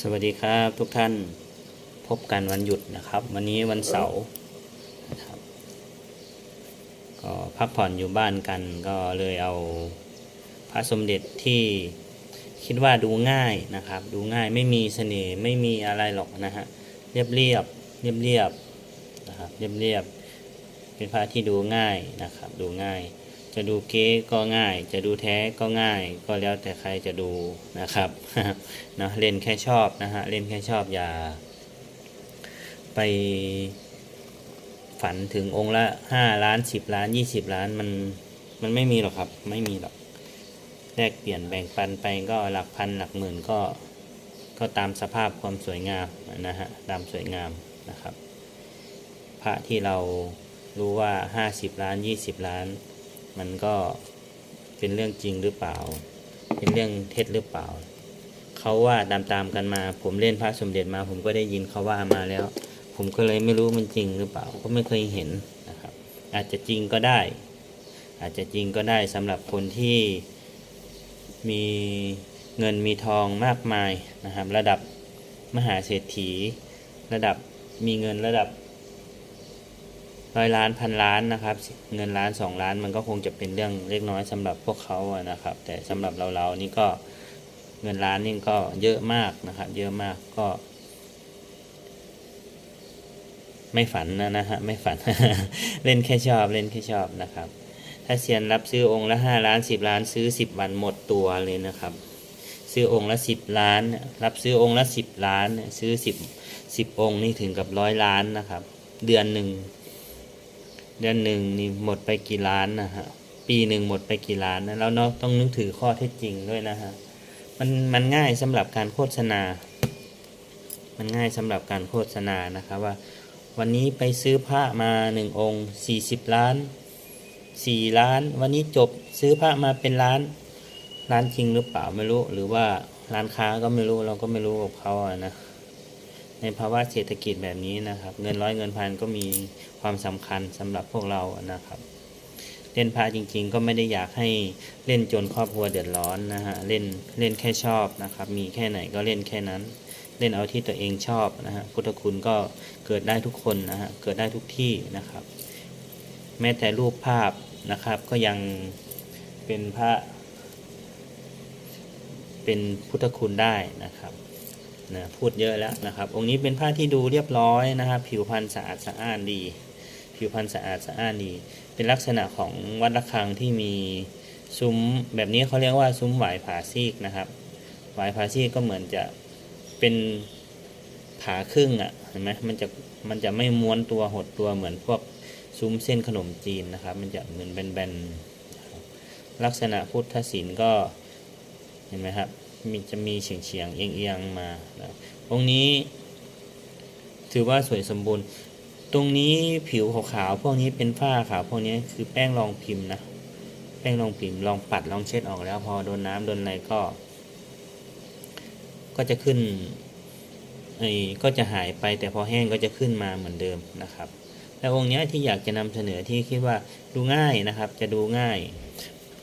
สวัสดีครับทุกท่านพบกันวันหยุดนะครับ วันนี้วันเสาร์นะครับก็พักผ่อนอยู่บ้านกันก็เลยเอาพระสมเด็จที่คิดว่าดูง่ายนะครับ ดูง่ายไม่มีเสน่ห์ไม่มีอะไรหรอกนะฮะเรียบเรียบเรียบเรียบนะครับเรียบเรียบเป็นพระที่ดูง่ายนะครับ ดูง่าย จะดูเก๊ก็ง่าย จะดูแท้ก็ง่าย ก็แล้วแต่ใครจะดูนะครับเนาะเล่นแค่ชอบนะฮะเล่นแค่ชอบอย่า ไปฝันถึงองค์ละห้าล้านสิบล้านยี่สิบล้านมันมันไม่มีหรอกครับ ไม่มีหรอกแลกเปลี่ยนแบ่งปันไปก็หลักพันหลักหมื่นก็ก็ตามสภาพความสวยงามนะฮะตามสวยงามนะครับ พระที่เรารู้ว่าห้าสิบล้านยี่สิบล้าน มันก็เป็นเรื่องจริงหรือเปล่า เป็นเรื่องเท็จหรือเปล่า เขาว่าตามตามๆกันมา ผมเล่นพระสมเด็จมา ผมก็ได้ยินเขาว่ามาแล้ว ผมก็เลยไม่รู้มันจริงหรือเปล่า ก็ไม่เคยเห็นนะครับ อาจจะจริงก็ได้ อาจจะจริงก็ได้สำหรับคนที่มีเงินมีทองมากมายนะครับ ระดับมหาเศรษฐี ระดับมีเงินระดับ ร้อยล้านพันล้านนะครับ เงินล้านสองล้านมันก็คงจะเป็นเรื่องเล็กน้อยสำหรับพวกเขาอะนะครับ แต่สำหรับเราเรานี่ก็เงินล้านนี่ก็เยอะมากนะครับ เยอะมากก็ ไม่ฝันนะนะฮะไม่ฝัน เล่นแค่ชอบเล่นแค่ชอบนะครับ ถ้าเซียนรับซื้อองค์ละห้าล้านสิบล้านซื้อสิบวันหมดตัวเลยนะครับ ซื้อองค์ละสิบล้าน รับซื้อองค์ละสิบล้าน ซื้อสิบสิบองค์นี่ถึงกับร้อยล้านนะครับ เดือนหนึ่ง เดือนหนึ่งนี่หมดไปกี่ล้านนะฮะปีหนึ่งหมดไปกี่ล้านนะแล้วเนาะต้องนึกถือข้อเท็จจริงด้วยนะฮะมันมันง่ายสำหรับการโฆษณา มันง่ายสำหรับการโฆษณานะครับว่า วันนี้ไปซื้อพระมาหนึ่งองค์สี่สิบล้านสี่ล้าน วันนี้จบซื้อพระมาเป็นล้านร้านจริงหรือเปล่าไม่รู้ หรือว่าร้านค้าก็ไม่รู้เราก็ไม่รู้กับเขาอะนะ ในภาวะเศรษฐกิจแบบนี้นะครับ เงินร้อยเงินพันก็มีความสำคัญสำหรับพวกเรานะครับ เล่นพระจริง ๆ ก็ไม่ได้อยากให้เล่นจนครอบครัวเดือดร้อนนะฮะเล่นเล่นแค่ชอบนะครับ มีแค่ไหนก็เล่นแค่นั้น เล่นเอาที่ตัวเองชอบนะฮะพุทธคุณก็เกิดได้ทุกคนนะฮะเกิดได้ทุกที่นะครับ แม้แต่รูปภาพนะครับก็ยังเป็นพระเป็นพุทธคุณได้นะครับ นะพูดเยอะแล้วนะครับ องค์นี้เป็นผ้าที่ดูเรียบร้อยนะครับ ผิวพรรณสะอาดสะอ้านดี ผิวพรรณสะอาดสะอ้านดี เป็นลักษณะของวัดระฆังที่มีซุ้มแบบนี้เขาเรียกว่าซุ้มหวายผาซีกนะครับหวายผาซีกก็เหมือนจะเป็นผาครึ่งอะ่ะเห็นไหมมันจะมันจะไม่ม้วนตัวหดตัวเหมือนพวกซุ้มเส้นขนมจีนนะครับ มันจะเหมือนแบนๆลักษณะพุทธศิลป์ก็เห็นไหมครับ มีจะมีเฉียงเฉียงเอียงเอียงๆมานะครับองค์นี้ ถือว่าสวยสมบูรณ์ ตรงนี้ผิวขาวๆพวกนี้เป็นฝ้าขาวพวกนี้คือแป้งรองพิมพ์นะแป้งรองพิมพ์ลองปัดลองเช็ดออกแล้วพอโดนน้ำโดนอะไรก็ ก็จะขึ้นไอ้ก็จะหายไปแต่พอแห้งก็จะขึ้นมาเหมือนเดิมนะครับ แล้วองค์นี้ที่อยากจะนำเสนอที่คิดว่าดูง่ายนะครับ จะดูง่าย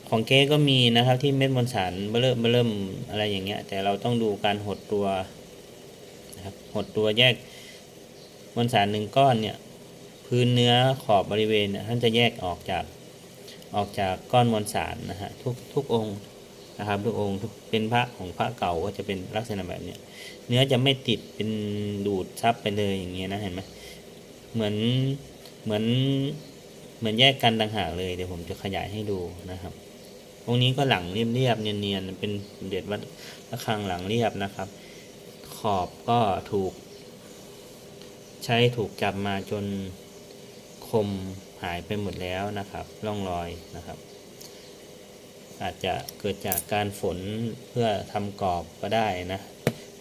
ของเก๊ก็มีนะครับที่เม็ดมวลสารเบิ่มเบิ่มอะไรอย่างเงี้ย แต่เราต้องดูการหดตัวนะครับหดตัวแยกมวลสารหนึ่งก้อนเนี่ยพื้นเนื้อขอบบริเวณท่านจะแยกออกจากออกจากก้อนมวลสารนะฮะทุกทุกองค์นะครับทุกองค์ทุกเป็นพระของพระเก่าก็จะเป็นลักษณะแบบเนี้ยเนื้อจะไม่ติดเป็นดูดซับไปเลยอย่างเงี้ยนะเห็นไหมเหมือนเหมือนเหมือนแยกกันต่างหากเลยเดี๋ยวผมจะขยายให้ดูนะครับ ตรงนี้ก็หลังเรียบๆเนียนๆเป็นเด็ดวัดระฆังหลังเรียบนะครับ ขอบก็ถูก ใช้ถูกจับมาจนคมหายไปหมดแล้วนะครับ ร่องรอยนะครับ อาจจะเกิดจากการฝนเพื่อทำกรอบก็ได้นะ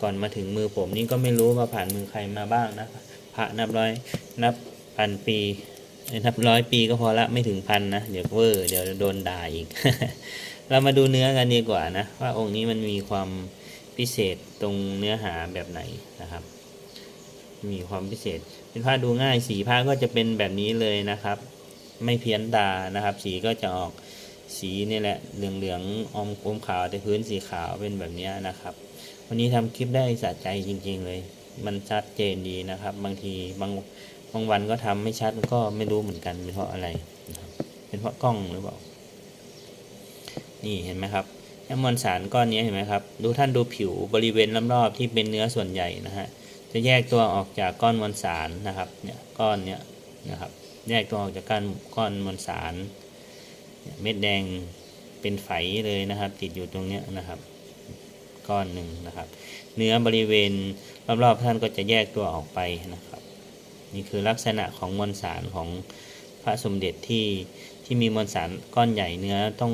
ก่อนมาถึงมือผมนี่ก็ไม่รู้ว่าผ่านมือใครมาบ้างนะพระนับร้อยนับพันปี นับร้อยปีก็พอละไม่ถึงพันนะเดี๋ยวเวอร์เดี๋ยวโดนด่าอีก เรามาดูเนื้อกันดีกว่านะ ว่าองค์นี้มันมีความพิเศษตรงเนื้อหาแบบไหนนะครับ มีความพิเศษ เป็นผ้าดูง่ายสีผ้าก็จะเป็นแบบนี้เลยนะครับ ไม่เพี้ยนตานะครับ สีก็จะออกสีนี่แหละเหลืองๆอมอมขาวแต่พื้นสีขาวเป็นแบบนี้นะครับ วันนี้ทำคลิปได้สะใจจริง ๆ เลย มันชัดเจนดีนะครับ บางทีบาง บางวันก็ทำไม่ชัดก็ไม่รู้เหมือนกันเป็นเพราะอะไรนะครับเป็นเพราะกล้องหรือเปล่า นี่เห็นไหมครับแอมมอนสารก้อนนี้เห็นไหมครับ ดูท่านดูผิวบริเวณรอบๆที่เป็นเนื้อส่วนใหญ่นะฮะ จะแยกตัวออกจากก้อนมวลสารนะครับ เนี่ยก้อนเนี้ยนะครับ แยกตัวออกจากก้อนก้อนมวลสารเนี่ยเม็ดแดงเป็นไฝเลยนะครับ ติดอยู่ตรงเนี้ยนะครับ ก้อนหนึ่งนะครับ เนื้อบริเวณรอบๆท่านก็จะแยกตัวออกไปนะครับ นี่คือลักษณะของมวลสารของพระสมเด็จที่ที่มีมวลสารก้อนใหญ่เนื้อต้อง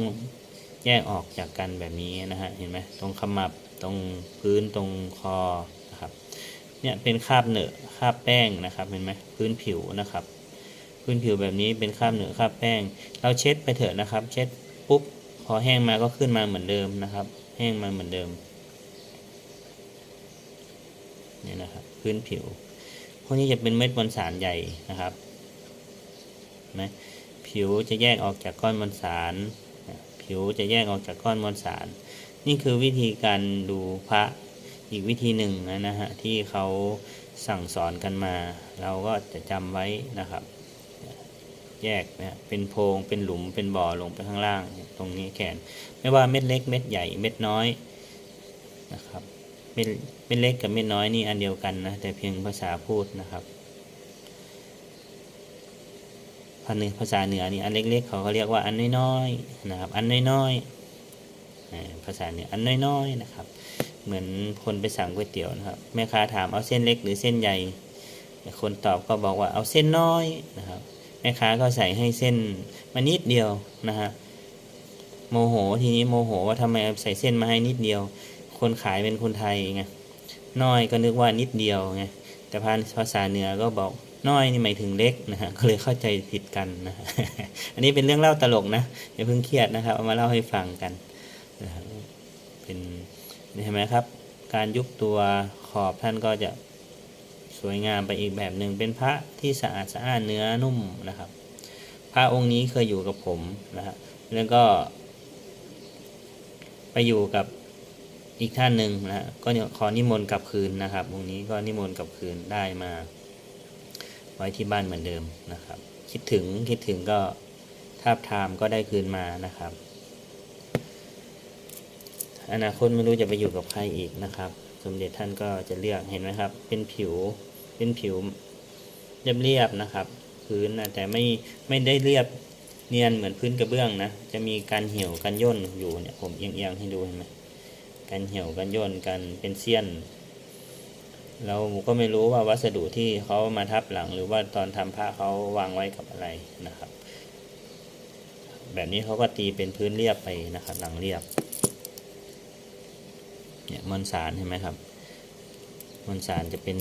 แยกออกจากกันแบบนี้นะฮะเห็นไหมตรงขมับตรงพื้นตรงคอนะครับเนี่ยเป็นคราบเหนอะคราบแป้งนะครับเห็นไหมพื้นผิวนะครับ พื้นผิวแบบนี้เป็นคราบเหนอะคราบแป้ง เราเช็ดไปเถอะนะครับ เช็ดปุ๊บพอแห้งมาก็ขึ้นมาเหมือนเดิมนะครับ แห้งมาเหมือนเดิมเนี่ยนะครับพื้นผิว พวกนี้จะเป็นเม็ดมวลสารใหญ่นะครับนไหมผิวจะแยกออกจากก้อนมวลสาร ผิวจะแยกออกจากก้อนมวลสาร นี่คือวิธีการดูพระอีกวิธีหนึ่งนะนะฮะที่เขาสั่งสอนกันมา เราก็จะจำไว้นะครับ แยกนะเป็นโพรงเป็นหลุมเป็นบ่อลงไปข้างล่าง ตรงนี้แขน ไม่ว่าเม็ดเล็กเม็ดใหญ่เม็ดน้อยนะครับ เม็ดเม็ดเล็กกับเม็ดน้อยนี่อันเดียวกันนะแต่เพียงภาษาพูดนะครับภาษาภาษาเหนือนี่อันเล็กๆเขาก็เรียกว่าอันน้อยๆนะครับ อันน้อยๆภาษาเหนืออันน้อยๆนะครับ เหมือนคนไปสั่งก๋วยเตี๋ยวนะครับแม่ค้าถามเอาเส้นเล็กหรือเส้นใหญ่ คนตอบก็บอกว่าเอาเส้นน้อยนะครับแม่ค้าก็ใส่ให้เส้นมานิดเดียวนะฮะโมโหทีนี้โมโหว่าทำไมใส่เส้นมาให้นิดเดียว คนขายเป็นคนไทยไงน้อยก็นึกว่านิดเดียวไงแต่พานภาษาเหนือก็บอกน้อยนี่หมายถึงเล็กนะฮะก็เลยเข้าใจผิดกันนะฮะอันนี้เป็นเรื่องเล่าตลกนะอย่าเพิ่งเครียดนะครับเอามาเล่าให้ฟังกันนะครับเป็นเห็นไหมครับ การยุบตัวขอบท่านก็จะสวยงามไปอีกแบบหนึ่งเป็นพระที่สะอาดสะอ้าดเนื้อนุ่มนะครับ พระองค์นี้เคยอยู่กับผมนะฮะแล้วก็ ไปอยู่กับ อีกท่านหนึ่งนะก็เนี่ยขอนิมนต์กลับคืนนะครับองนี้ก็นิมนต์กลับคืนได้มา ไว้ที่บ้านเหมือนเดิมนะครับ คิดถึงคิดถึงก็ทาบทามก็ได้คืนมานะครับ อนาคตไม่รู้จะไปอยู่กับใครอีกนะครับ สมเด็จท่านก็จะเลือกเห็นไหมครับ เป็นผิวเป็นผิวเรียบๆนะครับพื้นนะแต่ไม่ไม่ได้เรียบเนียนเหมือนพื้นกระเบื้องนะ จะมีการเหี่ยวการย่นอยู่เนี่ยผมเอียงๆให้ดูเห็นไหม การเหี่ยวการย่นการเป็นเสี้ยน เราก็ไม่รู้ว่าวัสดุที่เขามาทับหลัง หรือว่าตอนทำผ้าเขาวางไว้กับอะไรนะครับ แบบนี้เขาก็ตีเป็นพื้นเรียบไปนะครับหลังเรียบเนี่ยมวลสารเห็นไหมครับมวลสารจะเป็น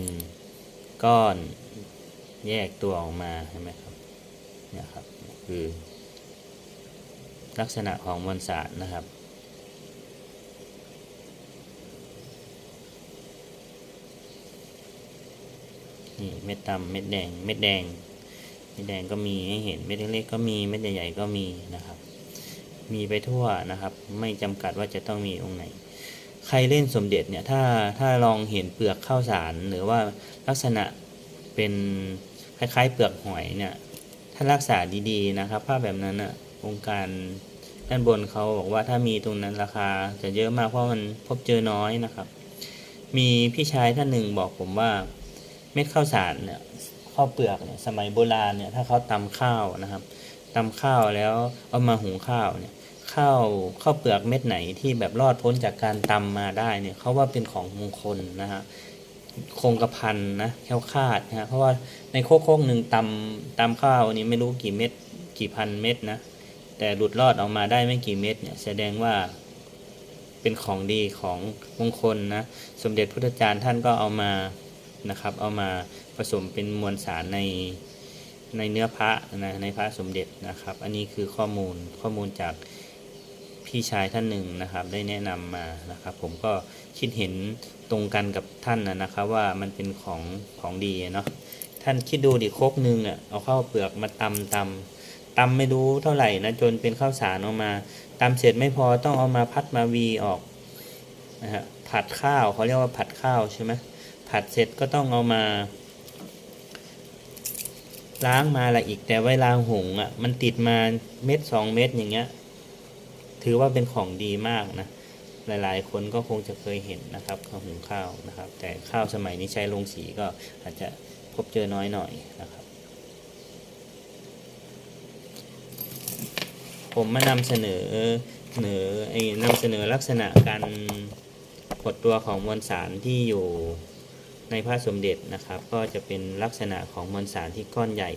ก้อนแยกตัวออกมาเห็นไหมครับเนี่ยครับคือลักษณะของมวลสารนะครับ นี่เม็ดดำเม็ดแดง เม็ดแดง เม็ดแดงก็มีให้เห็น เม็ดเล็กๆก็มี เม็ดใหญ่ๆก็มีนะครับ มีไปทั่วนะครับ ไม่จำกัดว่าจะต้องมีองค์ไหน ใครเล่นสมเด็จเนี่ย ถ้า ถ้าลองเห็นเปลือกข้าวสาร หรือว่าลักษณะเป็นคล้ายๆ เปลือกหอยเนี่ย ถ้ารักษาดีๆนะครับ ภาพแบบนั้นอะองค์การด้านบนเขาบอกว่าถ้ามีตรงนั้นราคาจะเยอะมากเพราะมันพบเจอน้อยนะครับ มีพี่ชายท่านหนึ่งบอกผมว่า เม็ดข้าวสารเนี่ยข้าวเปลือกเนี่ยสมัยโบราณเนี่ยถ้าเขาตำข้าวนะครับตำข้าวแล้วเอามาหุงข้าวเนี่ยข้าวข้าวเปลือกเม็ดไหนที่แบบรอดพ้นจากการตำมาได้เนี่ยเขาว่าเป็นของมงคลนะฮะคงกระพันนะแคล้วคาดนะเพราะว่าในโคกโคกหนึ่งตำตำข้าวนี่ไม่รู้กี่เม็ดกี่พันเม็ดนะแต่หลุดรอดออกมาได้ไม่กี่เม็ดเนี่ยแสดงว่าเป็นของดีของมงคลนะ สมเด็จพุทธจารย์ท่านก็เอามา นะครับ เอามาผสมเป็นมวลสารในในเนื้อพระนะในพระสมเด็จนะครับ อันนี้คือข้อมูลข้อมูลจากพี่ชายท่านหนึ่งนะครับ ได้แนะนำมานะครับ ผมก็คิดเห็นตรงกันกับท่านนะนะครับว่ามันเป็นของของดีเนาะท่านคิดดูดิโคกหนึ่งอะเอาข้าวเปลือกมาตำตำตำไม่รู้เท่าไหร่นะจนเป็นข้าวสารออกมาตำเสร็จไม่พอต้องเอามาพัดมาวีออกนะฮะผัดข้าวเขาเรียกว่าผัดข้าวใช่ไหม ผัดเสร็จก็ต้องเอามา ล้างมาละอีกแต่เวลาหุงอะ มันติดมาเม็ดสองเม็ดอย่างเงี้ย ถือว่าเป็นของดีมากนะหลาย ๆ คนก็คงจะเคยเห็นนะครับข้าวหุงข้าวนะครับ แต่ข้าวสมัยนี้ใช้ลงสีก็อาจจะพบเจอน้อยหน่อยนะครับ ผมมานำเสนอเสนอไอ้นำเสนอลักษณะการหดตัวของมวลสารที่อยู่ ในพระสมเด็จนะครับ ก็จะเป็นลักษณะของมวลสารที่ก้อนใหญ่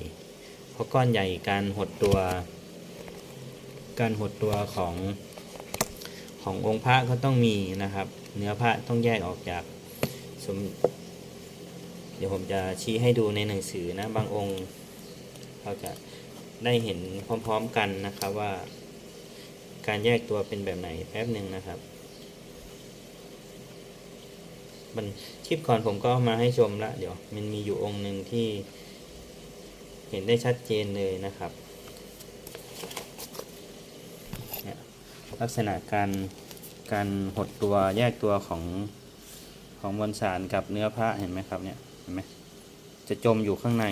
เพราะก้อนใหญ่การหดตัว การหดตัวของขององค์พระก็ต้องมีนะครับ เนื้อพระต้องแยกออกจากสมเดี๋ยวผมจะชี้ให้ดูในหนังสือนะบางองค์เราจะได้เห็นพร้อมๆกันนะครับว่า การแยกตัวเป็นแบบไหนแป๊บหนึ่งนะครับ มัน คลิปก่อนผมก็มาให้ชมละ เดี๋ยวมันมีอยู่องค์หนึ่งที่เห็นได้ชัดเจนเลยนะครับเนี่ยลักษณะการการหดตัวแยกตัวของของมวลสารกับเนื้อพระเห็นไหมครับเนี่ยเห็นไหมจะจมอยู่ข้างใน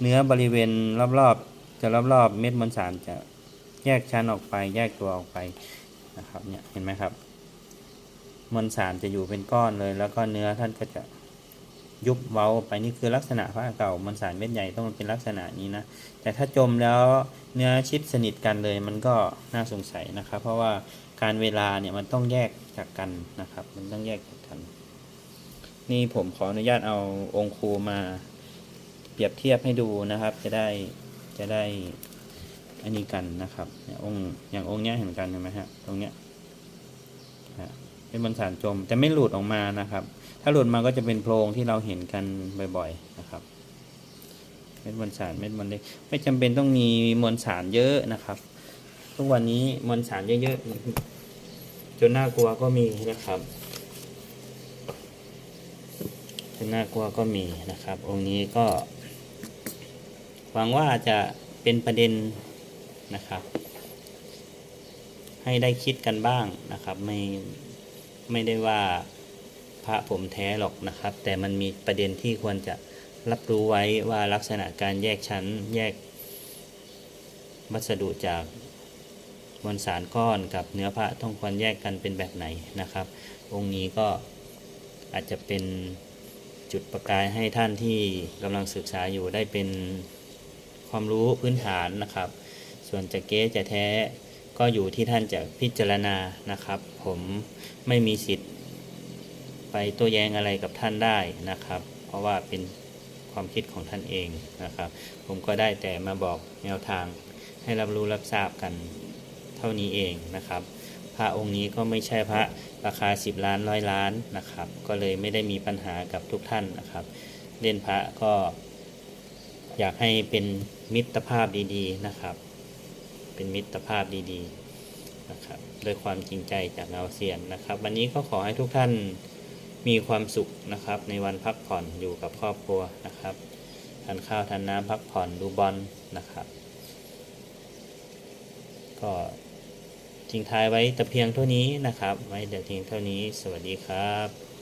เนื้อบริเวณรอบๆจะรอบๆเม็ดมวลสารจะแยกชั้นออกไป แยกตัวออกไปนะครับเนี่ยเห็นไหมครับ มวลสารจะอยู่เป็นก้อนเลย แล้วก็เนื้อท่านก็จะยุบเว้าไปนี่คือลักษณะพระเก่ามวลสารเม็ดใหญ่ต้องเป็นลักษณะนี้นะ แต่ถ้าจมแล้วเนื้อชิดสนิทกันเลยมันก็น่าสงสัยนะครับ เพราะว่าการเวลาเนี่ยมันต้องแยกจากกันนะครับ มันต้องแยกจากกัน นี่ผมขออนุญาตเอาองค์ครูมาเปรียบเทียบให้ดูนะครับ จะได้จะได้อันนี้กันนะครับเนี่ยองค์อย่างองค์เนี้ยเห็นกันใช่ไหมฮะตรงเนี้ย เป็นบนสารจม แต่ไม่หลุดออกมานะครับ ถ้าหลุดมาก็จะเป็นโพรงที่เราเห็นกันบ่อยๆนะครับ เม็ดมวลสารเม็ดมวลเล็กไม่จำเป็นต้องมีมวลสารเยอะนะครับ ทุกวันนี้มวลสารเยอะๆจนน่ากลัวก็มีนะครับจนน่ากลัวก็มีนะครับ องค์นี้ก็หวังว่าจะเป็นประเด็นนะครับ ให้ได้คิดกันบ้างนะครับไม่ ไม่ได้ว่าพระผมแท้หรอกนะครับ แต่มันมีประเด็นที่ควรจะรับรู้ไว้ว่าลักษณะการแยกชั้นแยก วัสดุจากมวลสารก้อนกับเนื้อพระต้องควรแยกกันเป็นแบบไหนนะครับ องค์นี้ก็อาจจะเป็นจุดประกายให้ท่านที่กำลังศึกษาอยู่ได้เป็นความรู้พื้นฐานนะครับ ส่วนจะเก๊จะแท้ ก็อยู่ที่ท่านจะพิจารณานะครับ ผมไม่มีสิทธิ์ ไปโต้แย้งอะไรกับท่านได้นะครับ เพราะว่าเป็นความคิดของท่านเองนะครับ ผมก็ได้แต่มาบอกแนวทางให้รับรู้รับทราบกันเท่านี้เองนะครับ พระองค์นี้ก็ไม่ใช่พระราคา 10 ล้านร้อยล้านนะครับ ก็เลยไม่ได้มีปัญหากับทุกท่านนะครับ เล่นพระก็อยากให้เป็นมิตรภาพดีๆนะครับ เป็นมิตรภาพดีๆนะครับด้วยความจริงใจจากเงาเซียนนะครับ วันนี้ก็ขอให้ทุกท่านมีความสุขนะครับ ในวันพักผ่อนอยู่กับครอบครัวนะครับทานข้าวทานน้ำพักผ่อนดูบอลนะครับ ก็ทิ้งท้ายไว้แต่เพียงเท่านี้นะครับ ไว้เดี๋ยวเพียงเท่านี้ สวัสดีครับ